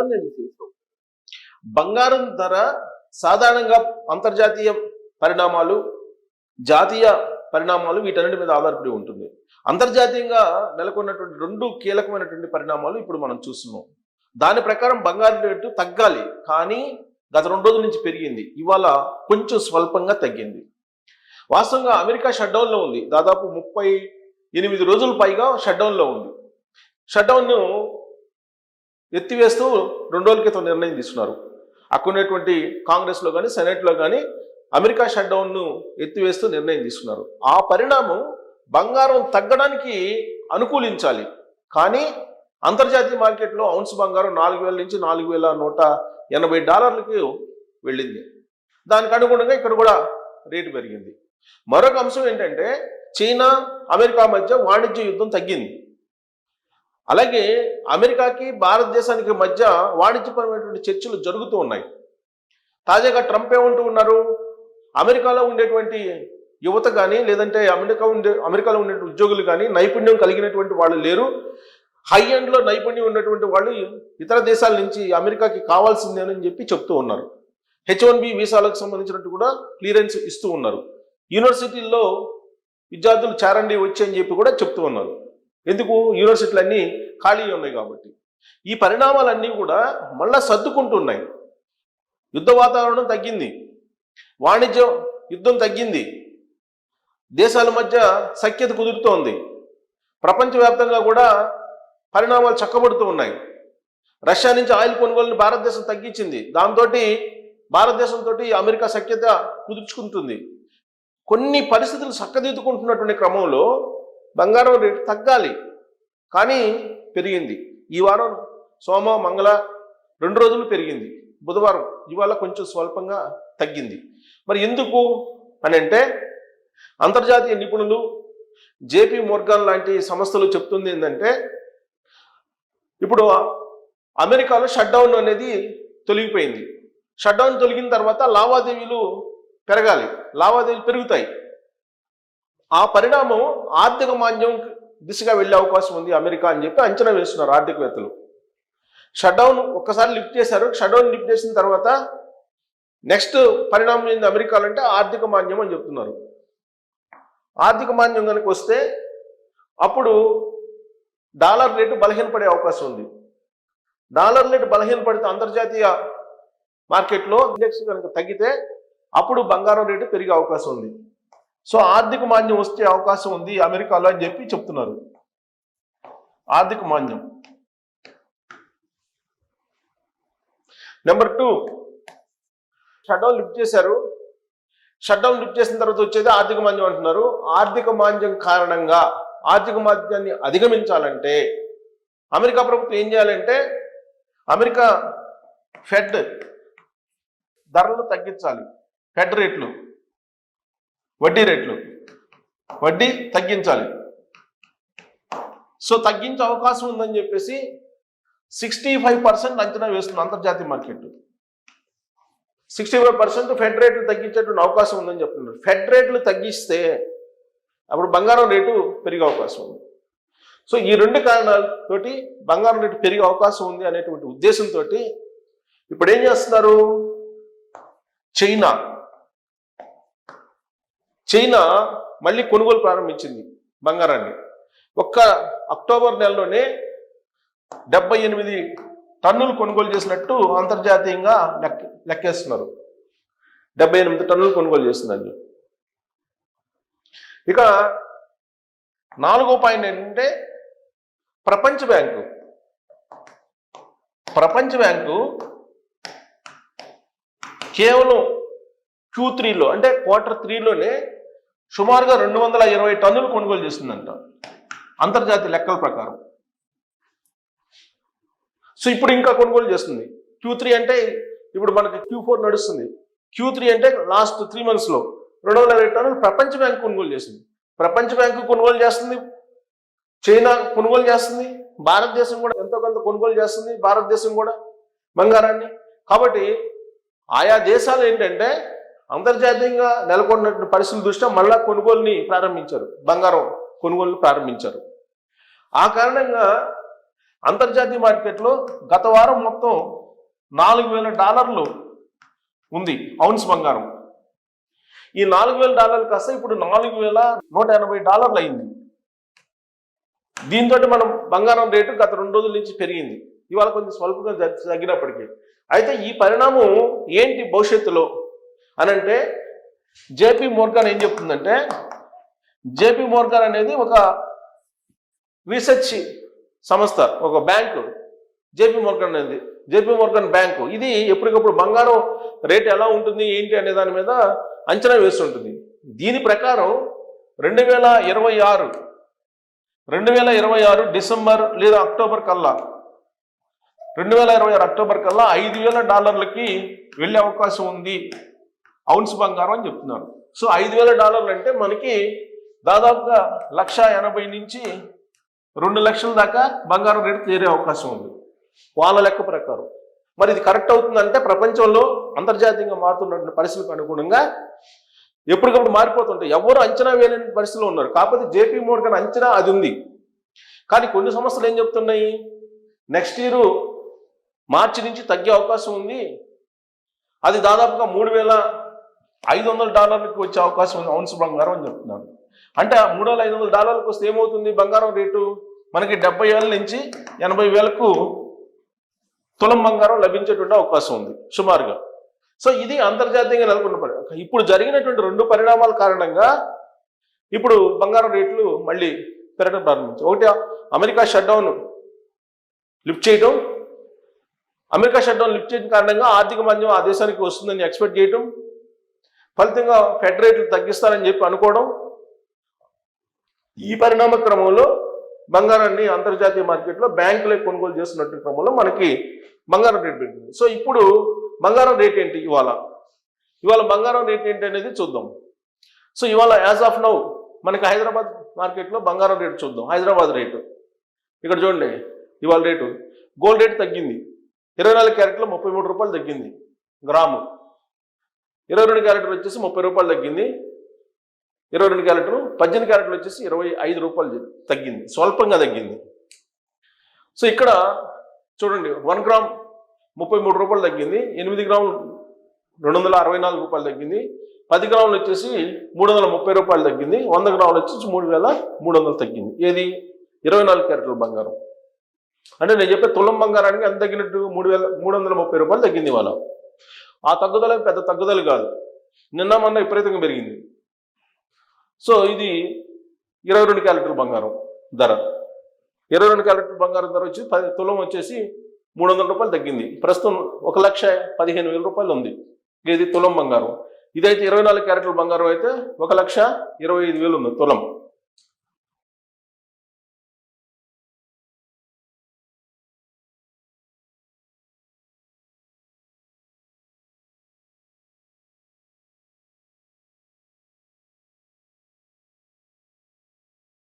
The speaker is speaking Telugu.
కూడా నేను తీసుకో బంగారం ధర సాధారణంగా అంతర్జాతీయ పరిణామాలు జాతీయ పరిణామాలు వీటన్నిటి మీద ఆధారపడి ఉంటుంది. అంతర్జాతీయంగా నెలకొన్నటువంటి రెండు కీలకమైనటువంటి పరిణామాలు ఇప్పుడు మనం చూస్తున్నాం. దాని ప్రకారం బంగారం రేటు తగ్గాలి కానీ గత రెండు రోజుల నుంచి పెరిగింది. ఇవాళ కొంచెం స్వల్పంగా తగ్గింది. వాస్తవంగా అమెరికా షట్డౌన్లో ఉంది. దాదాపు ముప్పై ఎనిమిది రోజుల పైగా షట్డౌన్లో ఉంది. షట్డౌన్ను ఎత్తివేస్తూ రెండు రోజుల క్రితం నిర్ణయం తీసుకున్నారు. అక్కడున్నటువంటి కాంగ్రెస్లో కానీ సెనెట్లో కానీ అమెరికా షట్డౌన్ను ఎత్తివేస్తూ నిర్ణయం తీసుకున్నారు. ఆ పరిణామం బంగారం తగ్గడానికి అనుకూలించాలి. కానీ అంతర్జాతీయ మార్కెట్లో ఔన్స్ బంగారం నాలుగు వేల నుంచి నాలుగు వేల నూట ఎనభై డాలర్లకు వెళ్ళింది. దానికి అనుగుణంగా ఇక్కడ కూడా రేటు పెరిగింది. మరొక అంశం ఏంటంటే చైనా అమెరికా మధ్య వాణిజ్య యుద్ధం తగ్గింది. అలాగే అమెరికాకి భారతదేశానికి మధ్య వాణిజ్యపరమైనటువంటి చర్చలు జరుగుతూ ఉన్నాయి. తాజాగా ట్రంప్ ఏమంటూ ఉన్నారు? అమెరికాలో ఉండేటువంటి యువత కానీ లేదంటే అమెరికా ఉండే అమెరికాలో ఉండే ఉద్యోగులు కానీ నైపుణ్యం కలిగినటువంటి వాళ్ళు లేరు. హై ఎండ్లో నైపుణ్యం ఉన్నటువంటి వాళ్ళు ఇతర దేశాల నుంచి అమెరికాకి కావాల్సిందేనని చెప్పి చెప్తూ ఉన్నారు. హెచ్ వన్ బి వీసాలకు సంబంధించినట్టు కూడా క్లియరెన్స్ ఇస్తూ ఉన్నారు. యూనివర్సిటీల్లో విద్యార్థులు చేరండి వచ్చి అని చెప్పి కూడా చెప్తూ ఉన్నారు. ఎందుకు? యూనివర్సిటీలు అన్నీ ఖాళీ ఉన్నాయి కాబట్టి. ఈ పరిణామాలన్నీ కూడా మళ్ళా సర్దుకుంటున్నాయి. యుద్ధ వాతావరణం తగ్గింది. వాణిజ్యం యుద్ధం తగ్గింది. దేశాల మధ్య సఖ్యత కుదురుతోంది. ప్రపంచవ్యాప్తంగా కూడా పరిణామాలు చక్కబడుతూ ఉన్నాయి. రష్యా నుంచి ఆయిల్ కొనుగోలుని భారతదేశం తగ్గించింది. దాంతో భారతదేశంతో అమెరికా సఖ్యత కుదుర్చుకుంటుంది. కొన్ని పరిస్థితులు చక్కదిద్దుకుంటున్నటువంటి క్రమంలో బంగారం రేటు తగ్గాలి. కానీ పెరిగింది. ఈ వారం సోమ మంగళ రెండు రోజులు పెరిగింది. బుధవారం ఇవాళ కొంచెం స్వల్పంగా తగ్గింది. మరి ఎందుకు అని అంటే అంతర్జాతీయ నిపుణులు జేపీ మోర్గాన్ లాంటి సంస్థలు చెప్తుంది ఏంటంటే ఇప్పుడు అమెరికాలో షట్డౌన్ అనేది తొలగిపోయింది. షట్డౌన్ తొలగిన తర్వాత లావాదేవీలు పెరగాలి. లావాదేవీలు పెరుగుతాయి. ఆ పరిణామం ఆర్థిక మాంద్యం దిశగా వెళ్ళే అవకాశం ఉంది అమెరికా అని చెప్పి అంచనా వేస్తున్నారు ఆర్థికవేత్తలు. షట్డౌన్ ఒక్కసారి లిఫ్ట్ చేశారు. షట్డౌన్ లిఫ్ట్ చేసిన తర్వాత నెక్స్ట్ పరిణామం ఏంది అమెరికాలో అంటే ఆర్థిక మాంద్యం అని చెప్తున్నారు. ఆర్థిక మాంద్యం కనుక వస్తే అప్పుడు డాలర్ రేటు బలహీనపడే అవకాశం ఉంది. డాలర్ రేటు బలహీనపడితే అంతర్జాతీయ మార్కెట్లో ఇండెక్స్ కనుక తగ్గితే అప్పుడు బంగారం రేటు పెరిగే అవకాశం ఉంది. సో ఆర్థిక మాంద్యం వచ్చే అవకాశం ఉంది అమెరికాలో అని చెప్పి చెప్తున్నారు. ఆర్థిక మాంద్యం. Number two. షట్డౌన్ లిఫ్ట్ చేశారు. షట్డౌన్ లిఫ్ట్ చేసిన తర్వాత వచ్చేది ఆర్థిక మాంద్యం అంటున్నారు. ఆర్థిక మాంద్యం కారణంగా ఆర్థిక మాంద్యాన్ని అధిగమించాలంటే అమెరికా ప్రభుత్వం ఏం చేయాలంటే అమెరికా ఫెడ్ ధరలు తగ్గించాలి. ఫెడ్ రేట్లు. వడ్డీ రేట్లు. వడ్డీ తగ్గించాలి. సో తగ్గించే అవకాశం ఉందని చెప్పేసి సిక్స్టీ ఫైవ్ పర్సెంట్ అంచనా వేస్తుంది అంతర్జాతీయ market. Sixty five percent Fed రేట్లు తగ్గించేటువంటి అవకాశం ఉందని చెప్తున్నారు. ఫెడ్ రేట్లు తగ్గిస్తే అప్పుడు బంగారం రేటు పెరిగే అవకాశం ఉంది. సో ఈ రెండు కారణాలతోటి బంగారం రేటు పెరిగే అవకాశం ఉంది అనేటువంటి ఉద్దేశంతో ఇప్పుడు ఏం చేస్తున్నారు? చైనా చైనా మళ్ళీ కొనుగోలు ప్రారంభించింది బంగారాన్ని. ఒక్క అక్టోబర్ నెలలోనే డెబ్బై ఎనిమిది టన్నులు కొనుగోలు చేసినట్టు అంతర్జాతీయంగా లెక్క లెక్కేస్తున్నారు. డెబ్బై ఎనిమిది టన్నులు కొనుగోలు చేస్తుందని ఇక నాలుగో పాయింట్ ఏంటంటే ప్రపంచ బ్యాంకు. ప్రపంచ బ్యాంకు కేవలం క్యూ త్రీలో అంటే క్వార్టర్ త్రీలోనే సుమారుగా రెండు వందల ఇరవై టన్నులు కొనుగోలు చేస్తుందంట అంతర్జాతీయ లెక్కల ప్రకారం. సో ఇప్పుడు ఇంకా కొనుగోలు చేస్తుంది. క్యూ త్రీ అంటే ఇప్పుడు మనకి క్యూ ఫోర్ నడుస్తుంది. క్యూ త్రీ అంటే లాస్ట్ త్రీ మంత్స్లో రెండు వందల ఇరవై టన్నులు ప్రపంచ బ్యాంకు కొనుగోలు చేసింది. ప్రపంచ బ్యాంకు కొనుగోలు చేస్తుంది. చైనా కొనుగోలు చేస్తుంది. భారతదేశం కూడా ఎంతో కొంత కొనుగోలు చేస్తుంది. భారతదేశం కూడా బంగారాన్ని. కాబట్టి ఆయా దేశాలు ఏంటంటే అంతర్జాతీయంగా నెలకొన్నటువంటి పరిస్థితుల దృష్ట్యా మళ్ళా కొనుగోలుని ప్రారంభించారు. బంగారం కొనుగోలు ప్రారంభించారు. ఆ కారణంగా అంతర్జాతీయ మార్కెట్లో గత వారం మొత్తం నాలుగు వేల డాలర్లు ఉంది ఔన్స్ బంగారం. ఈ నాలుగు వేల డాలర్లు కాస్త ఇప్పుడు నాలుగు వేల నూట ఎనభై డాలర్లు అయింది. దీంతో మనం బంగారం రేటు గత రెండు రోజుల నుంచి పెరిగింది. ఇవాళ కొంచెం స్వల్పంగా తగ్గినప్పటికీ. అయితే ఈ పరిణామం ఏంటి భవిష్యత్తులో? అని అంటే జేపీ మోర్గాన్ ఏం చెప్తుందంటే జేపీ మోర్గాన్ అనేది ఒక రీసెర్చ్ సంస్థ ఒక బ్యాంకు. జేపీ మోర్గన్ అనేది జేపీ మోర్గన్ బ్యాంకు. ఇది ఎప్పటికప్పుడు బంగారం రేట్ ఎలా ఉంటుంది ఏంటి అనే దాని మీద అంచనా వేస్తుంటుంది. దీని ప్రకారం రెండు వేల ఇరవై ఆరు రెండు వేల ఇరవై ఆరు డిసెంబర్ లేదా అక్టోబర్ కల్లా రెండు వేల ఇరవై ఆరు అక్టోబర్ కల్లా ఐదు వేల డాలర్లకి వెళ్ళే అవకాశం ఉంది. ఔన్స్ బంగారం అని చెప్తున్నారు. సో ఐదు వేల డాలర్లు అంటే మనకి దాదాపుగా లక్ష ఎనభై నుంచి రెండు లక్షల దాకా బంగారం రేటు చేరే అవకాశం ఉంది. వాళ్ళ లెక్క ప్రకారం. మరి ఇది కరెక్ట్ అవుతుందంటే ప్రపంచంలో అంతర్జాతీయంగా మారుతున్నటువంటి పరిస్థితులకు అనుగుణంగా ఎప్పటికప్పుడు మారిపోతుంటాయి. ఎవరు అంచనా వేయలేని పరిస్థితిలో ఉన్నారు. కాకపోతే జేపీ మోర్గన్ అంచనా అది ఉంది. కానీ కొన్ని సంస్థలు ఏం చెప్తున్నాయి? నెక్స్ట్ ఇయర్ మార్చి నుంచి తగ్గే అవకాశం ఉంది. అది దాదాపుగా మూడు వేల ఐదు వందల డాలర్లకు వచ్చే అవకాశం ఉంది. ఔన్స్ బంగారం అని చెప్తున్నాను అంటే ఆ మూడు వేల ఐదు వందల డాలర్లకు వస్తే ఏమవుతుంది? బంగారం రేటు మనకి డెబ్బై వేల నుంచి ఎనభై వేలకు తులం బంగారం లభించేటువంటి అవకాశం ఉంది సుమారుగా. సో ఇది అంతర్జాతీయంగా నెలకొన్న ఇప్పుడు జరిగినటువంటి రెండు పరిణామాల కారణంగా ఇప్పుడు బంగారం రేట్లు మళ్ళీ పెరగడం ప్రారంభించాయి. ఒకటి అమెరికా షట్డౌన్ లిఫ్ట్ చేయడం అమెరికా షట్డౌన్ లిఫ్ట్ చేయడం కారణంగా ఆర్థిక మాంద్యం ఆ దేశానికి వస్తుందని ఎక్స్పెక్ట్ చేయడం ఫలితంగా ఫెడ్ రేట్లు తగ్గిస్తారని చెప్పి అనుకోవడం ఈ పరిణామ క్రమంలో బంగారాన్ని అంతర్జాతీయ మార్కెట్లో బ్యాంకులే కొనుగోలు చేస్తున్నట్టు క్రమంలో మనకి బంగారం రేట్ పెట్టింది సో ఇప్పుడు బంగారం రేట్ ఏంటి ఇవాళ? ఇవాళ బంగారం రేట్ ఏంటి అనేది చూద్దాం. సో ఇవాళ యాజ్ ఆఫ్ నౌ మనకి హైదరాబాద్ మార్కెట్లో బంగారం రేటు చూద్దాం. హైదరాబాద్ రేటు. ఇక్కడ చూడండి ఇవాళ రేటు. గోల్డ్ రేట్ తగ్గింది. ఇరవై నాలుగు క్యారెట్లో ముప్పై మూడు రూపాయలు తగ్గింది. గ్రాము. ఇరవై రెండు క్యారెట్లు వచ్చేసి ముప్పై రూపాయలు తగ్గింది. ఇరవై రెండు క్యారెట్లు పద్దెనిమిది క్యారెట్లు వచ్చేసి ఇరవై ఐదు రూపాయలు తగ్గింది. స్వల్పంగా తగ్గింది. సో ఇక్కడ చూడండి వన్ గ్రామ్ ముప్పై మూడు రూపాయలు తగ్గింది. ఎనిమిది గ్రాములు రెండు వందల అరవై నాలుగు రూపాయలు తగ్గింది. పది గ్రాములు వచ్చేసి మూడు వందల ముప్పై రూపాయలు తగ్గింది. వంద గ్రాములు వచ్చేసి మూడు వేల మూడు వందలు తగ్గింది. ఏది? ఇరవై నాలుగు క్యారెట్ల బంగారం. అంటే నేను చెప్పే తులం బంగారానికి ఎంత తగ్గినట్టు? మూడు వేల మూడు వందల ముప్పై రూపాయలు తగ్గింది వాళ్ళ ఆ తగ్గుదల పెద్ద తగ్గుదల కాదు. నిన్న మొన్న విపరీతంగా పెరిగింది. సో ఇది ఇరవై రెండు క్యారెక్టర్ బంగారం ధర. ఇరవై రెండు క్యారెక్టర్ బంగారం ధర వచ్చి పది తులం వచ్చేసి మూడు వందల రూపాయలు తగ్గింది. ప్రస్తుతం ఒక లక్ష పదిహేను వేల రూపాయలు ఉంది. ఇది తులం బంగారం. ఇదైతే ఇరవై నాలుగు క్యారెట్ల బంగారం అయితే ఒక లక్ష ఇరవై ఐదు వేలు ఉంది తులం.